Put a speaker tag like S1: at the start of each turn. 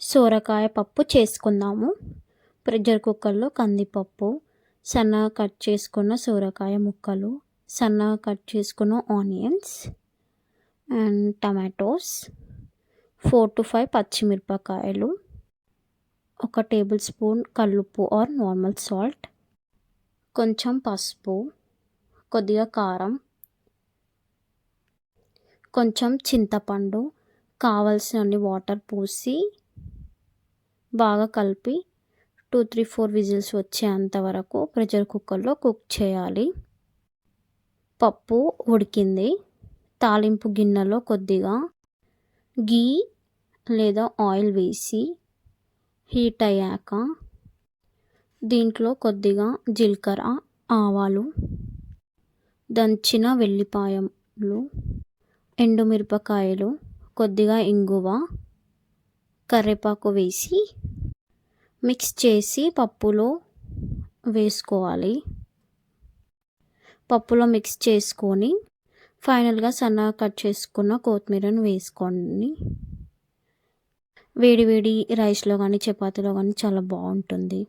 S1: సోరకాయ పప్పు చేసుకుందాము. ప్రెషర్ కుక్కర్లో కందిపప్పు సన్నగా కట్ చేసుకున్న సోరకాయ ముక్కలు సన్నగా కట్ చేసుకున్న onions and tomatoes four to five పచ్చిమిరపకాయలు ఒక టేబుల్ స్పూన్ కల్లుప్పు ఆర్ నార్మల్ సాల్ట్ కొంచెం పసుపు కొద్దిగా కారం కొంచెం చింతపండు కావలసినన్ని వాటర్ పోసి బాగా కలిపి టూ త్రీ ఫోర్ విజిల్స్ వచ్చేంత వరకు ప్రెషర్ కుక్కర్లో కుక్ చేయాలి. పప్పు ఉడికింది. తాలింపు గిన్నెలో కొద్దిగా గీ లేదా ఆయిల్ వేసి హీట్ అయ్యాక దీంట్లో కొద్దిగా జీలకర్ర ఆవాలు దంచిన వెల్లిపాయలు ఎండుమిరపకాయలు కొద్దిగా ఇంగువ కరివేపాకు వేసి మిక్స్ చేసి పప్పులో వేసుకోవాలి. పప్పులో మిక్స్ చేసుకొని ఫైనల్గా సన్నగా కట్ చేసుకున్న కొత్తిమీరను వేసుకోండి వేడి వేడి రైస్లో కానీ చపాతీలో కానీ చాలా బాగుంటుంది.